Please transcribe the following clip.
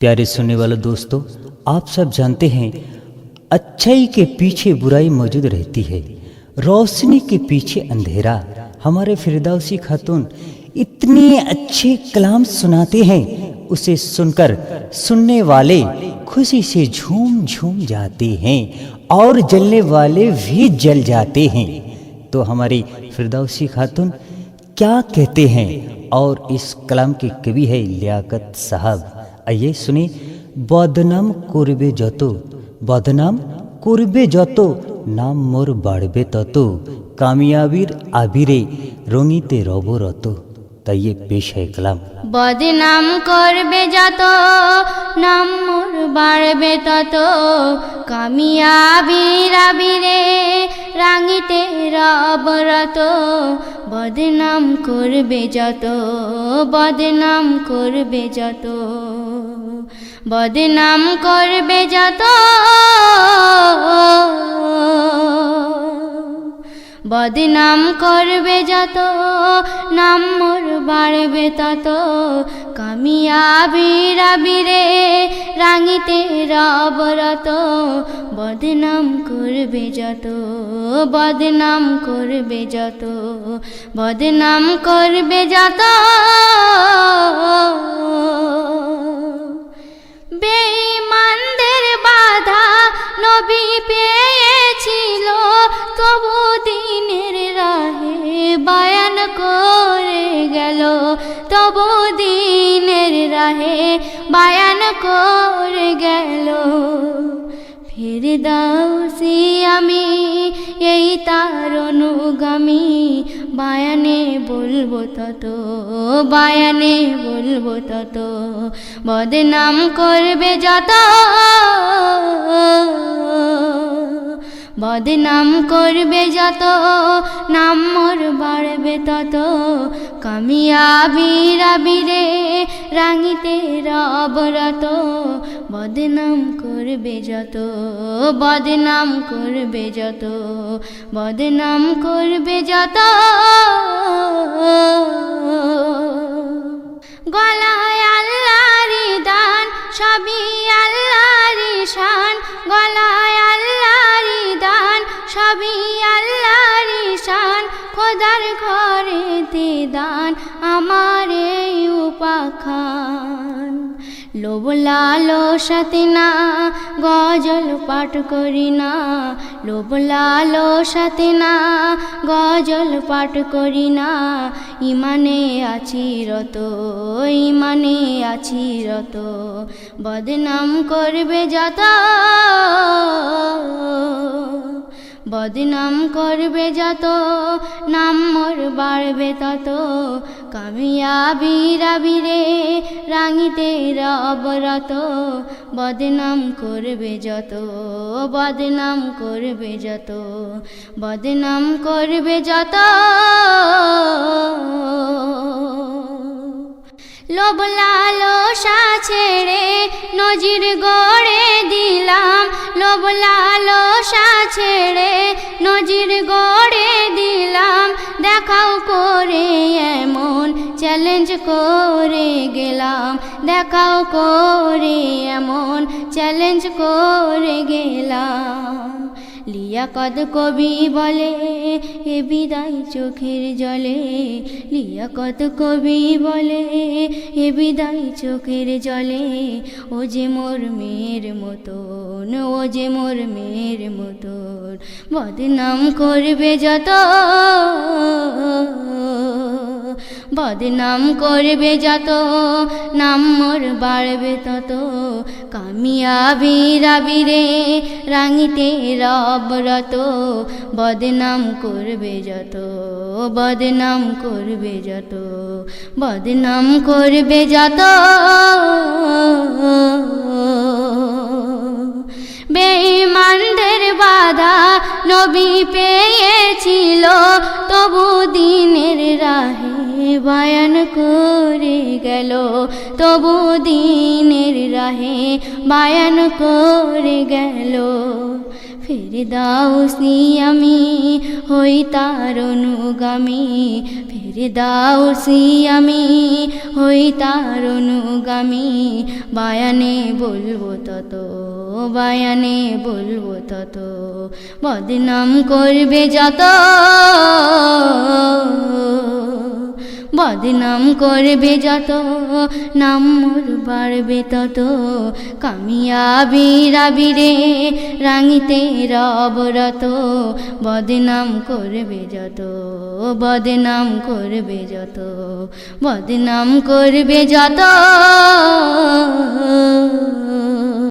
प्यारे सुनने वाले दोस्तों, आप सब जानते हैं, अच्छाई के पीछे बुराई मौजूद रहती है। रोशनी के पीछे अंधेरा। हमारे फिरदौसी खातून इतने अच्छे कलाम सुनाते हैं, उसे सुनकर सुनने वाले खुशी से झूम झूम जाते हैं और जलने वाले भी जल जाते हैं। तो हमारी फिरदौसी खातून क्या कहते हैं? और इस कलाम के कवि है लियाकत साहब। আইয়ে শুনি, বদনাম করবে যত, বদনাম করবে যত, নাম মোর বাড়বে তত, কামিয়াবির আবিরে রঙিতে রবরত তাই পেশ পেশায় কালাম বদনাম করবে যত, নাম মোর বাড়বে তত, কামিয়াবির আবিরে রাঙি রবরত বদনাম করবে যত বদনাম করবে যত বদনাম করবে যত। বদনাম করবে যত, নাম মোর বাড়বে তত। কামিয়াবি রাবিরে রাঙিতে রবরত বদনাম করবে যত, বদনাম করবে যত, বদনাম করবে যত। বেঈমানদের তবু দিনের রাহে বায়ান করে গেল। ফির দাউসি আমি এই তার অনুগামী। বায়ানে বলব তত, বায়ানে বলব তত। বদনাম করবে যত। বদনাম করবে যত, নাম মোর বাড়বে তত। কামিয়াবি রাবিরে রাঙিতে রবরত বদনাম করবে যত, বদনাম করবে যত, বদনাম করবে যত। সবই আল্লাহরি শান খোদার ঘরেতে দান, আমার এই উপাখান লোভ লালো সাথে না, গজল পাঠ করি না। লোভ লালো সাথে না, গজল পাঠ করি না। ইমানে আছি রত, ইমানে আছি রত। বদনাম করবে যত বদনাম করবে যত, নাম মোর বাড়বে তত। কামিয়াবি রাবিরে রাঙিতে রবরত বদনাম করবে যত, বদনাম করবে যত, বদনাম করবে যত। লোভ লালসা ছেড়ে নজির গড়ে দিলাম। লোভ লালসা ছেড়ে নজির গড়ে দিলাম। দেখাও করে এমন চ্যালেঞ্জ করে গেলাম। দেখাও করে এমন চ্যালেঞ্জ করে গেলাম। লিয়াকত কবি বলে, এ বিদায় চোখের জলে। লিয়াকত কবি বলে, এ বিদায় চোখের জলে। ও যে মোর মেয়ের মতন, ও যে মোর মেয়ের মতন, বদনাম করবে যত বদনাম করবে যত, নাম মোর বাড়বে তত। কামিয়াবি রাবিরে রাঙিতে রবরত বদনাম করবে যত, বদনাম করবে যত, বদনাম করবে যত। বায়ান করে গেল, তবু দিনের রাহে বায়ান করে গেল। ফেরদাউসি আমি হই তার অনুগামী ফের ফিরদাউসি আমি হই তার অনুগামী। বায়ানে বলব তত, বায়ানে বলব তত, বদনাম করবে যত। বদনাম করবে যত, নাম মোর বাড়বে তত। কামিয়াবি রাবিরে রাঙিতে রবরত বদনাম করবে যত, বদনাম করবে যত, বদনাম করবে যত।